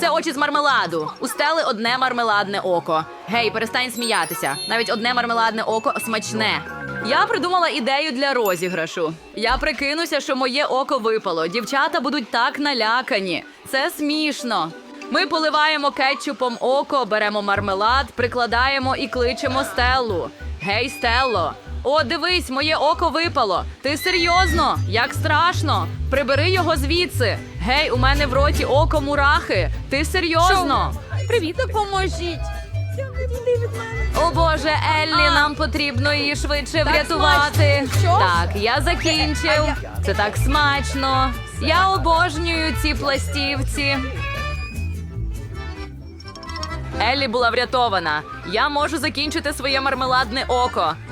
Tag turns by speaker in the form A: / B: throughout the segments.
A: Це очі з мармеладу. У стели одне мармеладне око. Гей, перестань сміятися. Навіть одне мармеладне око смачне. Я придумала ідею для розіграшу. Я прикинуся, що моє око випало. Дівчата будуть так налякані. Це смішно. Ми поливаємо кетчупом око, беремо мармелад, прикладаємо і кличемо Стеллу. Гей, Стелло! О, дивись, моє око випало. Ти серйозно? Як страшно? Прибери його звідси. Гей, у мене в роті око мурахи. Ти серйозно?
B: Привіт, допоможіть.
A: О Боже, Еллі,
B: А.
A: нам потрібно її швидше
B: Так
A: врятувати.
B: Що?
A: Так, я закінчив. Це так смачно. Я обожнюю ці пластівці. Еллі була врятована. Я можу закінчити своє мармеладне око.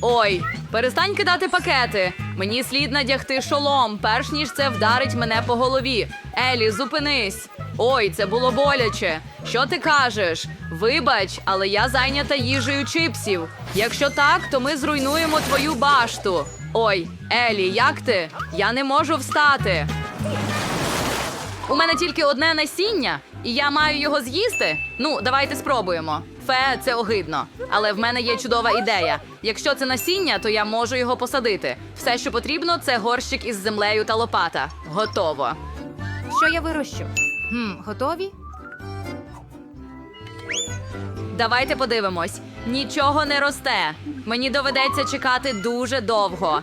A: Ой, перестань кидати пакети. Мені слід надягти шолом, перш ніж це вдарить мене по голові. Елі, зупинись. Ой, це було боляче. Що ти кажеш? Вибач, але я зайнята їжею чипсів. Якщо так, то ми зруйнуємо твою башту. Ой, Елі, як ти? Я не можу встати. У мене тільки одне насіння, і я маю його з'їсти. Ну, давайте спробуємо. Фе, це огидно. Але в мене є чудова ідея. Якщо це насіння, то я можу його посадити. Все, що потрібно, це горщик із землею та лопата. Готово.
C: Що я вирощу? Хм, готові?
A: Давайте подивимось. Нічого не росте. Мені доведеться чекати дуже довго.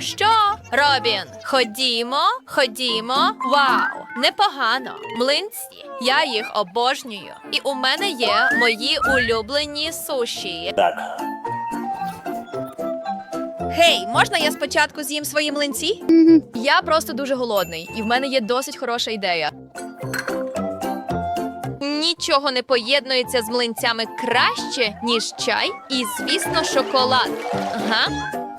D: Що? Робін, ходімо, ходімо. Вау, непогано. Млинці. Я їх обожнюю. І у мене є мої улюблені суші.
E: Гей, можна я спочатку з'їм свої млинці? Я просто дуже голодний, і в мене є досить хороша ідея.
D: Нічого не поєднується з млинцями краще, ніж чай, і, звісно, шоколад. Ага.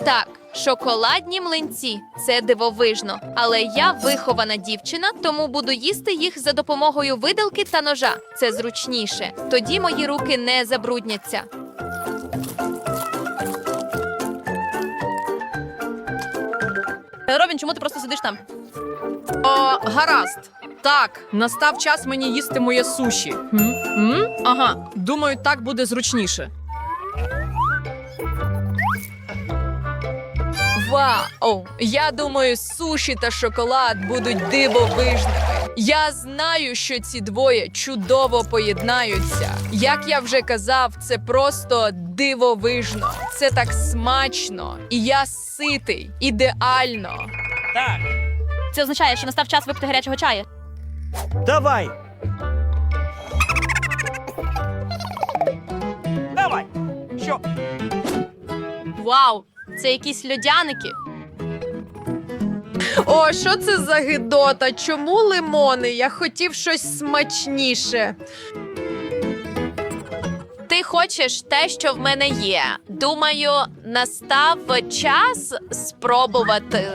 D: Так, шоколадні млинці це дивовижно. Але я вихована дівчина, тому буду їсти їх за допомогою виделки та ножа. Це зручніше. Тоді мої руки не забрудняться.
E: Робін, чому ти просто сидиш там?
B: О, гаразд. Так, настав час мені їсти моє суші. М? М? Ага, думаю, так буде зручніше.
E: Вау! Я думаю, суші та шоколад будуть дивовижними. Я знаю, що ці двоє чудово поєднаються. Як я вже казав, це просто дивовижно. Це так смачно, і я ситий, ідеально.
F: Так,
C: Це означає, що настав час випити гарячого чаю.
F: давай. Давай. Що?
D: Вау! Це якісь льодяники.
B: О, що це за гидота? Чому лимони? Я хотів щось смачніше.
D: Ти хочеш те, що в мене є. Думаю, настав час спробувати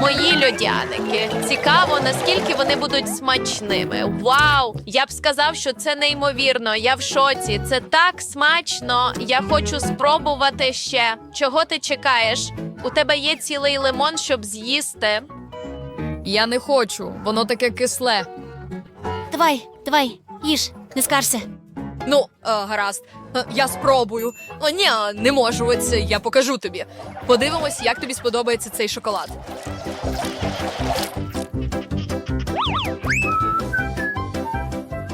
D: мої льодяники. Цікаво, наскільки вони будуть смачними. Вау! Я б сказав, що це неймовірно. Я в шоці. Це так смачно. Я хочу спробувати ще. Чого ти чекаєш? У тебе є цілий лимон, щоб з'їсти.
E: Я не хочу, воно таке кисле.
G: Давай, давай, їж, не скарся.
E: Ну, е, гаразд, я спробую. О, ні, не можу. Оце я покажу тобі. Подивимось, як тобі сподобається цей шоколад.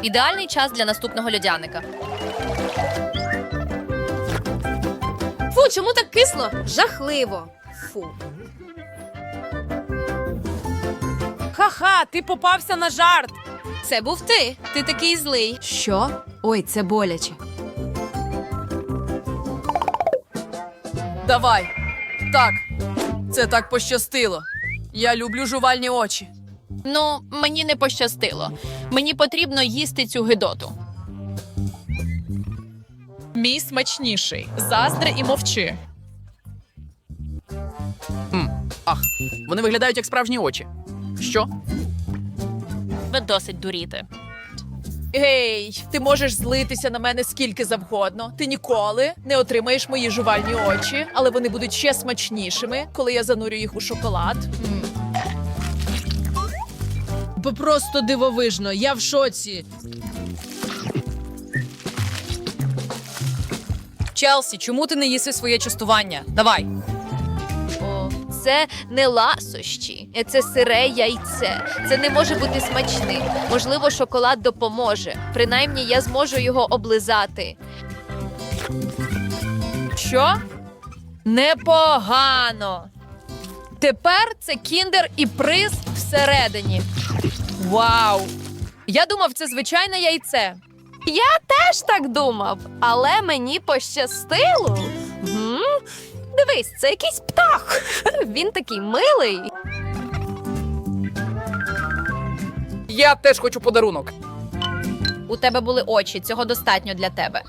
C: Ідеальний час для наступного льодяника. чому так кисло? Жахливо. Фу.
A: Ха-ха, ти попався на жарт.
C: Це був ти. Ти такий злий.
B: Що? Ой, це боляче. Давай. Так. Це так пощастило. Я люблю жувальні очі.
D: Ну, мені не пощастило. Мені потрібно їсти цю гидоту.
E: Мій смачніший. Заздри і мовчи.
B: Ах, вони виглядають як справжні очі. Що?
D: Ви досить дуріти.
E: Гей, ти можеш злитися на мене скільки завгодно. Ти ніколи не отримаєш мої жувальні очі, але вони будуть ще смачнішими, коли я занурю їх у шоколад.
B: Бо просто дивовижно, я в шоці.
E: Челсі, чому ти не їси своє частування? Давай.
D: О, це не ласощі, це сире яйце. Це не може бути смачним. Можливо, шоколад допоможе. Принаймні, я зможу його облизати.
E: Що? Непогано. Тепер це кіндер і приз всередині. Вау! Я думав, це звичайне яйце.
C: Я теж так думав, але мені пощастило. Дивись, це якийсь птах. Він такий милий.
B: Я теж хочу подарунок.
C: У тебе були очі, цього достатньо для тебе.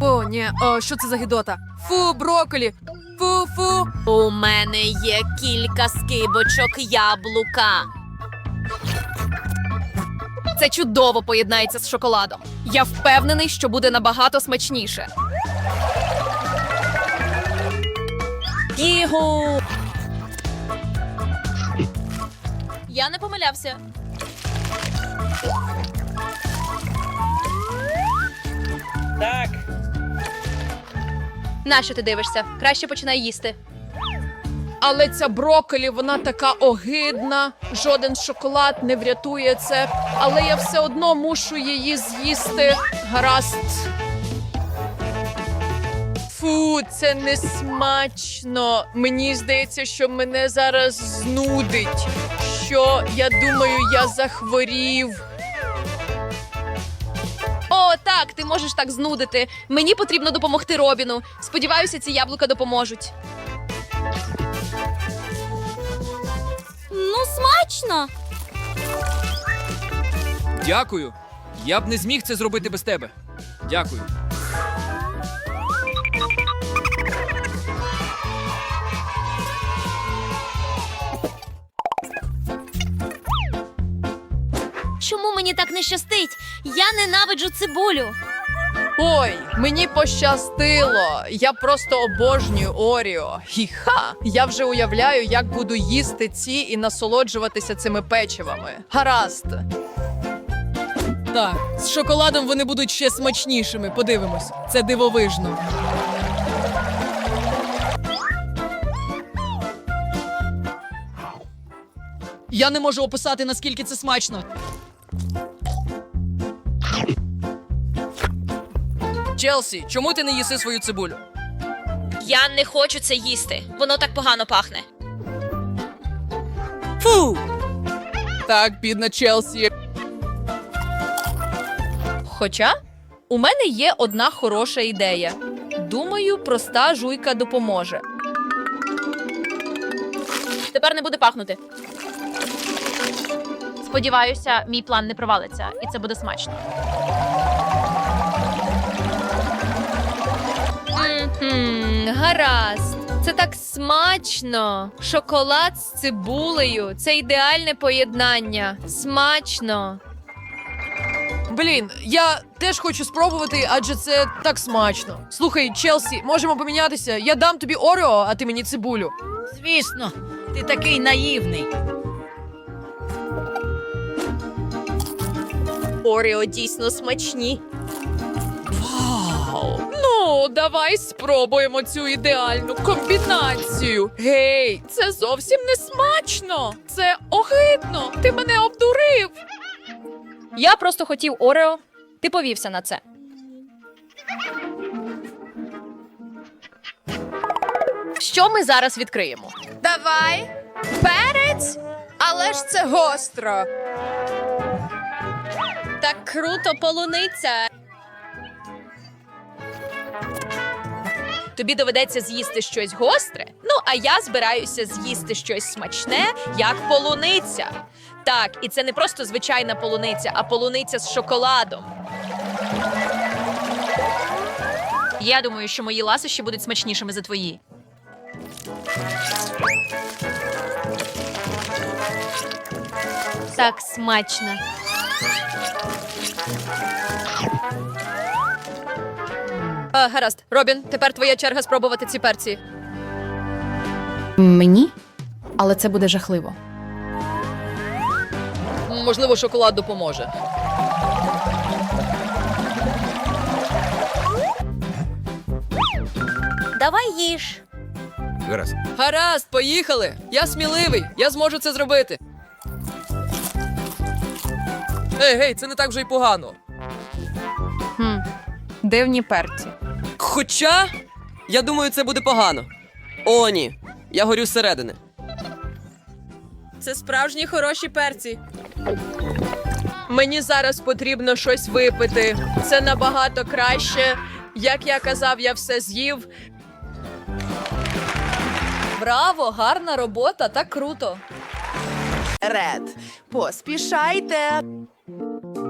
B: О, ні, о, що це за гидота? Фу, броколі. Фу, фу.
D: У мене є кілька скибочок яблука.
C: Це чудово поєднається з шоколадом. Я впевнений, що буде набагато смачніше.
E: Ігу!
D: Я не помилявся.
F: Так.
C: Нащо ти дивишся? Краще починай їсти.
E: Але ця брокколі, вона така огидна. Жоден шоколад не врятує це. Але я все одно мушу її з'їсти. Гаразд. Фу, це не смачно. Мені здається, що мене зараз знудить. Що я думаю, я захворів.
C: О, так, ти можеш так знудити. Мені потрібно допомогти Робіну. Сподіваюся, ці яблука допоможуть.
G: Ну, смачно.
H: Дякую. Я б не зміг це зробити без тебе. Дякую.
G: Чому мені так не щастить? Я ненавиджу цибулю.
E: Ой, мені пощастило. Я просто обожнюю Оріо. Хіха. Я вже уявляю, як буду їсти ці і насолоджуватися цими печивами. Гаразд.
B: Так, з шоколадом вони будуть ще смачнішими. Подивимось. Це дивовижно. Я не можу описати, наскільки це смачно. Челсі, чому ти не їси свою цибулю?
D: Я не хочу це їсти. Воно так погано пахне.
B: Фу! Так, бідна Челсі.
E: Хоча у мене є одна хороша ідея. Думаю, проста жуйка допоможе.
D: Тепер не буде пахнути. Сподіваюся, мій план не провалиться, і це буде смачно.
C: Мгм, гаразд. Це так смачно. Шоколад з цибулею. Це ідеальне поєднання. Смачно.
B: Блін, я теж хочу спробувати, адже це так смачно. Слухай, Челсі, можемо помінятися. Я дам тобі Орео, а ти мені цибулю.
F: Звісно, ти такий наївний.
C: Оріо дійсно смачні. Вау!
E: Ну, давай спробуємо цю ідеальну комбінацію. Гей, це зовсім не смачно. Це огидно. Ти мене обдурив.
C: Я просто хотів Орео. Ти повівся на це.
E: Що ми зараз відкриємо? Давай. Перець? Але ж це гостро.
G: Так круто, полуниця.
E: Тобі доведеться з'їсти щось гостре. Ну, а я збираюся з'їсти щось смачне, як полуниця. Так, і це не просто звичайна полуниця, а полуниця з шоколадом.
A: Я думаю, що мої ласощі будуть смачнішими за твої.
G: Так смачно.
E: А, гаразд, Робін, тепер твоя черга спробувати ці перці.
I: Мені? Але це буде жахливо.
B: Можливо, шоколад допоможе.
G: Давай їж.
J: Гаразд.
B: Гаразд, поїхали. Я сміливий, я зможу це зробити. Ей, гей, це не так вже й погано.
I: Хм. Дивні перці.
K: Хоча, я думаю, це буде погано. О, ні. Я горю зсередини.
B: Це справжні хороші перці. Мені зараз потрібно щось випити. Це набагато краще. Як я казав, я все з'їв. Браво, гарна робота, так круто.
L: Ред, поспішайте.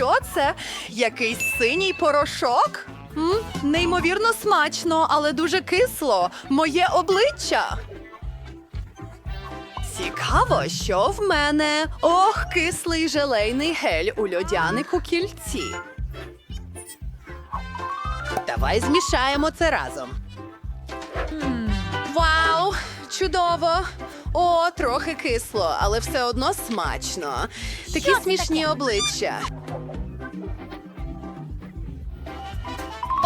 L: Що це? Якийсь синій порошок? М? Неймовірно смачно, але дуже кисло. Моє обличчя. Цікаво, що в мене. Ох, кислий желейний гель у льодянику кільці. Давай змішаємо це разом. Вау! Чудово! О, трохи кисло, але все одно смачно. Такі смішні обличчя.